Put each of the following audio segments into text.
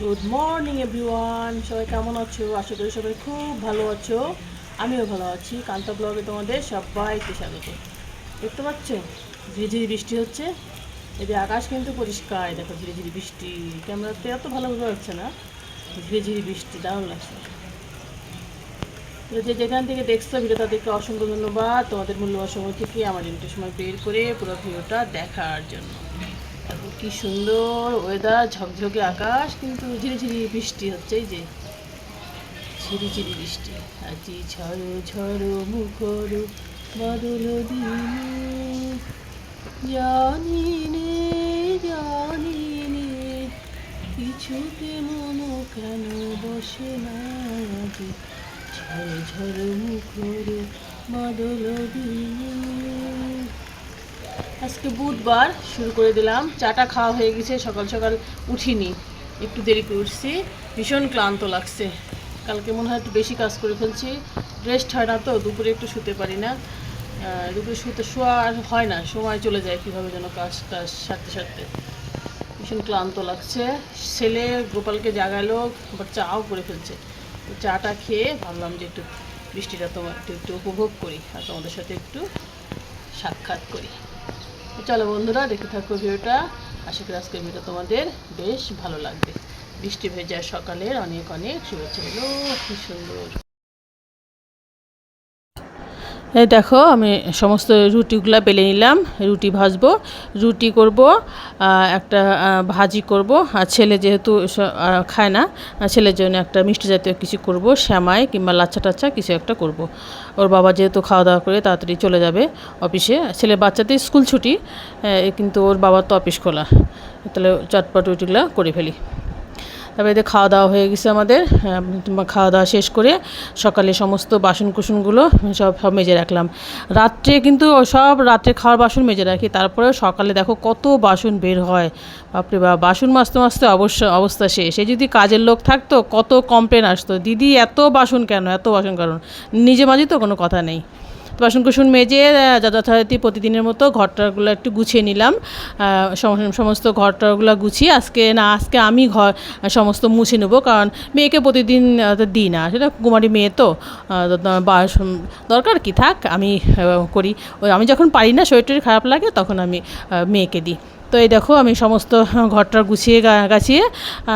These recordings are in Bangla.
গুড মর্নিং এভরিওয়ান সবাই কেমন আছো? আশা করি সবাই খুব ভালো আছো। আমিও ভালো আছি। কান্তা ব্লগে তোমাদের সবাইকে স্বাগত। দেখতে পাচ্ছ? ঝিরিঝিরি বৃষ্টি হচ্ছে। এই যে আকাশ কিন্তু পরিষ্কার। দেখো ঝিরিঝিরি বৃষ্টি। ক্যামেরাতে এত ভালো বোঝা যাচ্ছে না। ঝিরিঝিরি বৃষ্টি, দারুণ লাগছে। যে যেখান থেকে দেখছ ভিডিও তাদেরকে অসংখ্য ধন্যবাদ। তোমাদের মূল্যবান থেকে আমার একটু সময় বের করে পুরো ভিডিওটা দেখার জন্য। কি সুন্দর ওয়েদার ঝকঝকে আকাশ, কিন্তু ঝিরিঝিরি বৃষ্টি হচ্ছে, এই যে। ঝিরিঝিরি বৃষ্টি। আজি ঝড়ো ঝড়ো, মুখর, বাদল দিনে জানি জানি কিছুতে মন কেন বসে না আজি ঝড় ঝড়, মুখর, বাদল দিনে আজকে বুধবার শুরু করে দিলাম। চাটা খাওয়া হয়ে গেছে, সকাল সকাল উঠিনি। একটু দেরি করে উঠছি। ভীষণ ক্লান্ত লাগছে। কালকে মনে হয় একটু বেশি কাজ করে ফেলছি। রেস্ট হয় না তো, দুপুরে একটু শুতে পারি না। দুপুরে শুতে শোয়া আর হয় না, সময় চলে যায় কীভাবে যেন কাজ কাজ সারতে সারতে। ভীষণ ক্লান্ত লাগছে। ছেলে গোপালকে জাগালো, আবার চাও করে ফেলছে। তো চাটা খেয়ে ভাবলাম যে একটু বৃষ্টিটা তোমার একটু একটু উপভোগ করি আর তোমাদের সাথে একটু সাক্ষাৎ করি। চলো বন্ধুরা দেখে থাকো ভিডিওটা আশা করি আজকের ভিডিও তোমাদের বেশ ভালো লাগবে। বৃষ্টি ভেজা সকালের অনেক অনেক শুভেচ্ছা। হলো কি সুন্দর। এই দেখো, আমি সমস্ত রুটিগুলো বেলে নিলাম, রুটি ভাজবো, রুটি করব একটা ভাজি করব, আর ছেলে যেহেতু খায় না ছেলের জন্য একটা মিষ্টি জাতীয় কিছু করব, শ্যামাই কিংবা লাচ্ছা টাচ্ছা কিছু একটা করব। ওর বাবা যেহেতু খাওয়া দাওয়া করে তাড়াতাড়ি চলে যাবে অফিসে ছেলে বাচ্চাদের স্কুল ছুটি কিন্তু ওর বাবার তো অফিস খোলা, তাহলে চটপট রুটিগুলো করে ফেলি। তারপরে এদের খাওয়া দাওয়া হয়ে গেছে আমাদের। খাওয়া দাওয়া শেষ করে সকালে সমস্ত বাসন কুসনগুলো সব সব মেজে রাখলাম। রাত্রে কিন্তু সব রাত্রে খাওয়ার বাসন মেজে রাখি। তারপরে সকালে দেখো কত বাসন বের হয়। বাপরে বা বাসন মাজতে মাজতে অবশ্য, অবস্থা শেষ। এই যদি কাজের লোক থাকতো, কত কমপ্লেন আসতো, দিদি, এত বাসন কেন? এত বাসন কারণ? নিজে মাঝে তো কোনো কথা নেই। বাসন কুসন মেজে যথারীতি প্রতিদিনের মতো ঘরটাগুলো একটু গুছিয়ে নিলাম। সমস্ত ঘরটাগুলো গুছিয়ে আজকে না, আজকে আমি ঘর, সমস্ত মুছে নেব, কারণ মেয়েকে প্রতিদিন দিই না। সেটা কুমারী মেয়ে তো দরকার কি থাক, আমি করি। আমি যখন পারি না শরীর খারাপ লাগে, তখন আমি মেয়েকে দিই। তো এই দেখো, আমি সমস্ত ঘরটা গুছিয়ে গাছিয়ে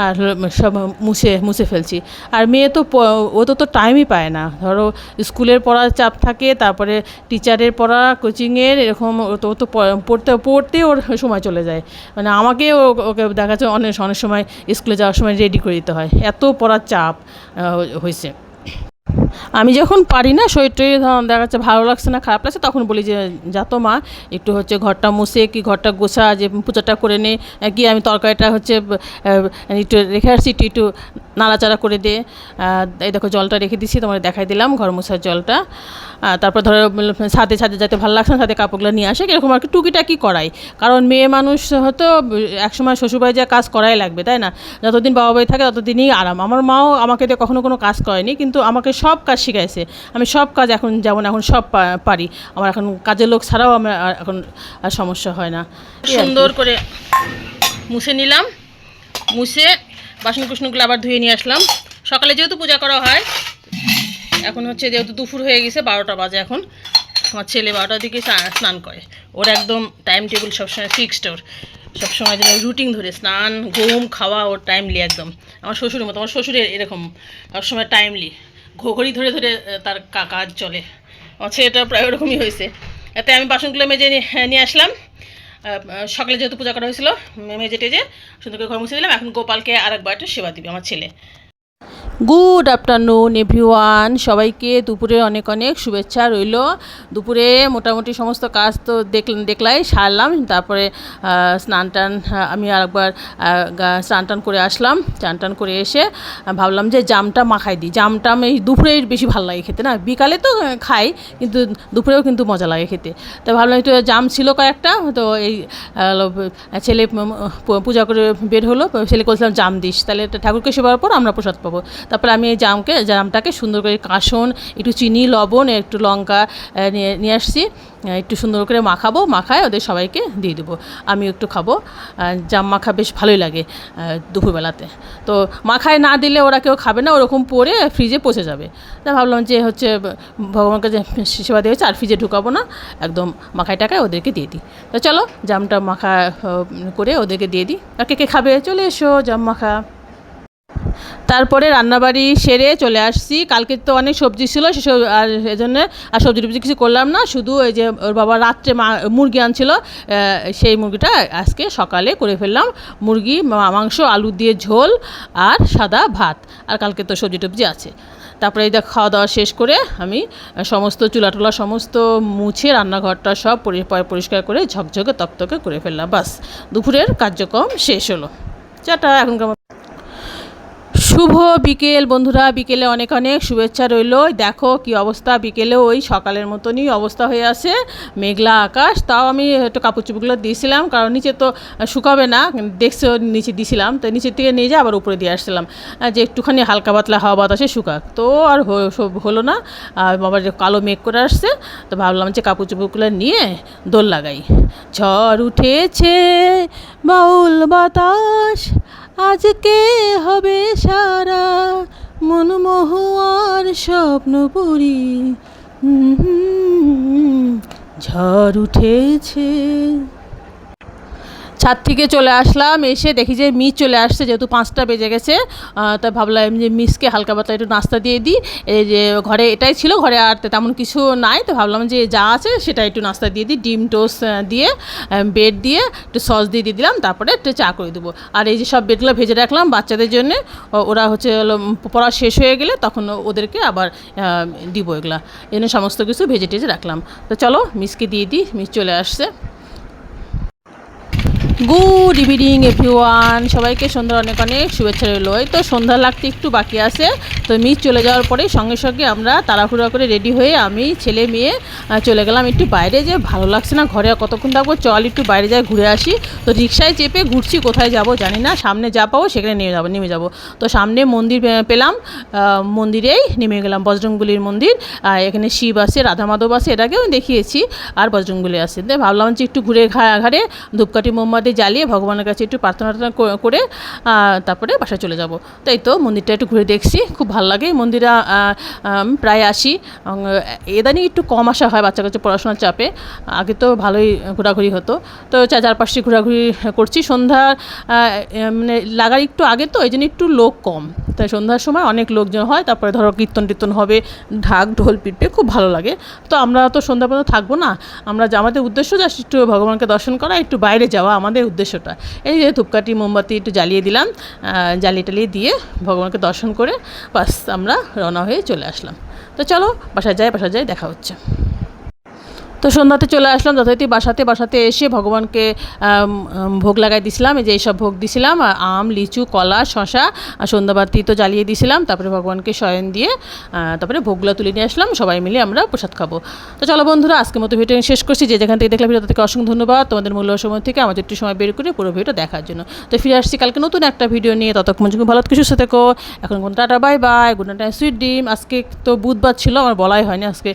আর সব মুছে মুছে ফেলছি। আর মেয়ে তো ও তো তো টাইমই পায় না। ধরো স্কুলের পড়ার চাপ থাকে, তারপরে টিচারের পড়া কোচিংয়ের এরকম তো তো পড়তে পড়তে ওর সময় চলে যায়। মানে আমাকে ওকে দেখা যাচ্ছে অনেক অনেক সময় স্কুলে যাওয়ার সময় রেডি করে দিতে হয়। এত পড়ার চাপ হয়েছে আমি যখন পারি না শরীর টরীর ধর দেখা যাচ্ছে ভালো লাগছে না, খারাপ লাগছে, তখন বলি যে, যা তো মা, একটু হচ্ছে ঘরটা মুছে কি, ঘরটা গোছা, যে পূজাটা করে নে কি আমি তরকারিটা হচ্ছে একটু রেখে আসছি, একটু একটু নাড়াচাড়া করে দে। এই দেখো জলটা রেখে দিচ্ছি তোমার দেখাই দিলাম, ঘর মোছার জলটা। তারপর ধরো ছাদে ছাদে যাতে ভালো লাগছে না, ছাদে কাপড়গুলো নিয়ে আসে, এরকম আর কি টুকিটাকি করাই। কারণ মেয়ে মানুষ হয়তো, একসময় শ্বশুরবাড়ি যা কাজ করাই লাগবে, তাই না? যতদিন বাবা বাড়ি থাকে, ততদিনই আরাম। আমার মাও আমাকে দিয়ে কখনো কোনো কাজ করেনি, কিন্তু আমাকে সব কাজ শিখাইছে। আমি সব কাজ এখন যেমন এখন সব পারি। আমার এখন কাজের লোক ছাড়াও আমার এখন আর সমস্যা হয় না। সুন্দর করে মুছে নিলাম। মুছে বাসন কুসনগুলো আবার ধুয়ে নিয়ে আসলাম। সকালে যেহেতু পূজা করা হয়, এখন হচ্ছে যেহেতু দুপুর হয়ে গেছে, বারোটা বাজে এখন। আমার ছেলে বারোটার দিকে স্না- স্নান করে। ওর একদম টাইম টেবিল সবসময় ফিক্সড ওর। সবসময় যেন রুটিন ধরে স্নান, ঘুম, খাওয়া, ওর টাইমলি একদম। আমার শ্বশুরের মতো, আমার শ্বশুরের এরকম, সবসময় টাইমলি ঘড়ি ধরে ধরে তার কাজ চলে। আমার ছেলেটা প্রায় ওরকমই হয়েছে। এতে আমি বাসনগুলো মেজে নিয়ে নিয়ে আসলাম। সকালে যেহেতু পূজা করা হয়েছিল মেজে টেজে সুন্দর করে ঘর মুছে দিলাম। এখন গোপালকে আর একবার একটু সেবা দিবে, আমার ছেলে। গুড আফটারনুন এভরিওয়ান সবাইকে দুপুরে অনেক অনেক শুভেচ্ছা রইল। দুপুরে মোটামুটি সমস্ত কাজ তো দেখ, দেখলাই, সারলাম। তারপরে স্নান টান আমি আরেকবার স্নান টান করে আসলাম। স্নান টান করে এসে ভাবলাম যে জামটা মাখাই দিই। জামটা আমি দুপুরে বেশি ভালো লাগে খেতে, না? বিকালে তো খাই, কিন্তু দুপুরেও কিন্তু মজা লাগে খেতে। তো ভাবলাম একটু জাম ছিল কয়েকটা, তো এই ছেলে পূজা করে বের হলো। ছেলে বলছিলাম জাম দিস। তাহলে ঠাকুরকে সেবার পর আমরা প্রসাদ পাবো। তারপরে আমি এই জামকে জামটাকে সুন্দর করে কাসন, একটু চিনি, লবণ, একটু লঙ্কা নিয়ে নিয়ে আসছি। একটু সুন্দর করে মাখাবো, মাখায় ওদের সবাইকে দিয়ে দেবো। আমি একটু খাব। জাম মাখা বেশ ভালোই লাগে দুপুরবেলাতে। তো মাখায় না দিলে ওরা কেউ খাবে না, ওরকম পরে ফ্রিজে পচে যাবে। তা ভাবলাম যে হচ্ছে, ভগবানকে যে সেবা দিয়েছে আর ফ্রিজে ঢুকাবো না, একদম মাখায় টাকায় ওদেরকে দিয়ে দিই। তো চলো, জামটা মাখা করে ওদেরকে দিয়ে দিই। আর কে কে খাবে? চলে এসো, জাম মাখা। তারপরে রান্নাবাড়ি সেরে চলে আসছি। কালকে তো অনেক সবজি ছিল, সেসব আর এজন্য আর সবজি টবজি কিছু করলাম না। শুধু ওই যে ওর বাবা রাত্রে মা, মুরগি আনছিল সেই মুরগিটা আজকে সকালে করে ফেললাম। মুরগি মাংস, আলু দিয়ে ঝোল আর সাদা ভাত। আর কালকে তো সবজি টবজি আছে। তারপরে এই খাওয়া দাওয়া শেষ করে আমি সমস্ত চুলা টুলা সমস্ত মুছে রান্নাঘরটা সব পরিষ্কার করে ঝকঝকে, তকতকে করে ফেললাম। বাস, দুপুরের কার্যক্রম শেষ হলো। চাটা এখনকার শুভ বিকেল বন্ধুরা, বিকেলে অনেক অনেক শুভেচ্ছা রইল। দেখো কি অবস্থা, বিকেলে ওই সকালের মতনই অবস্থা হয়ে আছে, মেঘলা আকাশ। তাও আমি একটু কাপড় চুপড়গুলো দিয়েছিলাম, কারণ নিচে তো শুকাবে না, দেখছে নিচে দিয়েছিলাম, তো নিচের থেকে নিয়ে যাই আবার উপরে দিয়ে আসছিলাম। যে একটুখানি হালকা পাতলা হাওয়া বাতাসে শুকাক। তো আর সব হলো না আবার যে কালো মেঘ করে আসছে, তো ভাবলাম যে কাপড় চুপড়গুলো নিয়ে দোল লাগাই। ঝড় উঠেছে, বাউল বাতাস আজকে হবে সারা মনমোহার স্বপ্ন পুরি ঝড় উঠেছে। ছাদ থেকে চলে আসলাম, এসে দেখি যে মিস চলে আসছে, যেহেতু পাঁচটা বেজে গেছে তাই ভাবলাম যে মিসকে হালকা পাতলা একটু নাস্তা দিয়ে দিই। এই যে ঘরে এটাই ছিল, ঘরে আর তেমন কিছু নাই, তো ভাবলাম যে যা আছে সেটা একটু নাস্তা দিয়ে দিই, ডিম টোস্ট দিয়ে বেড দিয়ে একটু সস দিয়ে দিয়ে দিলাম, তারপরে একটু চা করে দেবো। আর এই যে সব বেডগুলো ভেজে রাখলাম বাচ্চাদের জন্য ওরা হচ্ছে পড়া শেষ হয়ে গেলে তখন ওদেরকে আবার দিব এগুলা। জন্য সমস্ত কিছু ভেজে টেজে রাখলাম। তো চলো মিসকে দিয়ে দিই, মিস চলে আসছে। গুড ইভিনিং এভরিওয়ান সবাইকে সন্ধ্যার অনেক অনেক শুভেচ্ছা রইল। এই তো সন্ধ্যা লাগতে একটু বাকি আছে, তো মিস চলে যাওয়ার পরে সঙ্গে সঙ্গে আমরা তাড়াহুড়া করে রেডি হয়ে আমি, ছেলে, মেয়ে চলে গেলাম একটু বাইরে যে ভালো লাগছে না ঘরে। কতক্ষণ থাকব? চল একটু বাইরে যাই, ঘুরে আসি। তো রিক্সায় চেপে ঘুরছি, কোথায় যাব জানি না। সামনে যা পাবো সেখানে নেমে যাব নেমে যাব। তো সামনে মন্দির পেলাম। মন্দিরেই নেমে গেলাম, বজরংবলির মন্দির। এখানে শিব আছে, রাধা মাধব আছে এটাকেও দেখিয়েছি, আর বজরংবলি আছে। ভাবলাম যে একটু ঘুরে ঘাড়ে ধূপকাঠি মোমবাতি জ্বালিয়ে ভগবানের কাছে একটু প্রার্থনা করে তারপরে বাসায় চলে যাব। তাই তো মন্দিরটা একটু ঘুরে দেখছি, খুব ভালো লাগে। মন্দিরা প্রায় আসি। এদানি একটু কম আসা হয় বাচ্চা কাছে পড়াশোনার চাপে। আগে তো ভালোই ঘোরাঘুরি হতো। তো চারপাশে ঘোরাঘুরি করছি। সন্ধ্যা মানে লাগার একটু আগে তো, এই জন্য একটু লোক কম। তাই সন্ধ্যার সময় অনেক লোকজন হয়, তারপরে ধরো কীর্তন টীর্তন হবে, ঢাক, ঢোল পিটবে খুব ভালো লাগে। তো আমরা তো সন্ধ্যা পর্যন্ত থাকব না। আমরা আমাদের উদ্দেশ্য জাস্ট একটু ভগবানকে দর্শন করা, একটু বাইরে যাওয়া আমাদের উদ্দেশ্যটা। এই যে ধূপকাঠি, মোমবাতি একটু জ্বালিয়ে দিলাম জ্বালিয়ে টালিয়ে দিয়ে ভগবানকে দর্শন করে বাস আমরা রওনা হয়ে চলে আসলাম। তো চলো, বাসায় যাই বাসায় যাই, দেখা হচ্ছে। তো সন্ধ্যাতে চলে আসলাম, যথারীতি বাসাতে বাসাতে এসে ভগবানকে ভোগ লাগাই দিছিলাম। এই যে এইসব ভোগ দিছিলাম আম, লিচু, কলা শশা আর সন্ধ্যাবাতি তো জ্বালিয়ে দিছিলাম, তারপরে ভগবানকে শয়ন দিয়ে তারপরে ভোগগুলো তুলে নিয়ে আসলাম, সবাই মিলে আমরা প্রসাদ খাব। তো চলো বন্ধুরা, আজকের মতো ভিডিও শেষ করছি। যে যেখান থেকে দেখলাম ভিডিও থেকে অসংখ্য ধন্যবাদ। তোমাদের মূল্য সময় থেকে আমাদের একটু সময় বের করে পুরো ভিডিও দেখার জন্য। তো ফিরে আসছি কালকে নতুন একটা ভিডিও নিয়ে। ততক্ষণ পর্যন্ত ভালো কিছু সুস্থ থেকো। এখন কোন tata, bye bye. Good night sweet dream. আজকে তো বুধবার ছিল, আমার বলাই হয়নি, আজকে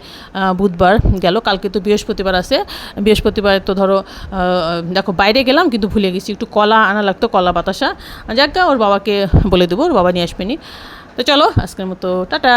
বুধবার গেল। কালকে তো বৃহস্পতিবার আছে। বৃহস্পতিবার তো ধরো দেখো বাইরে গেলাম কিন্তু ভুলে গেছি। একটু কলা আনা লাগতো, কলা বাতাসা। যাক ওর বাবাকে বলে দেবো, ওর বাবা নিয়ে আসবেনি তো চলো, আজকের মতো, টাটা।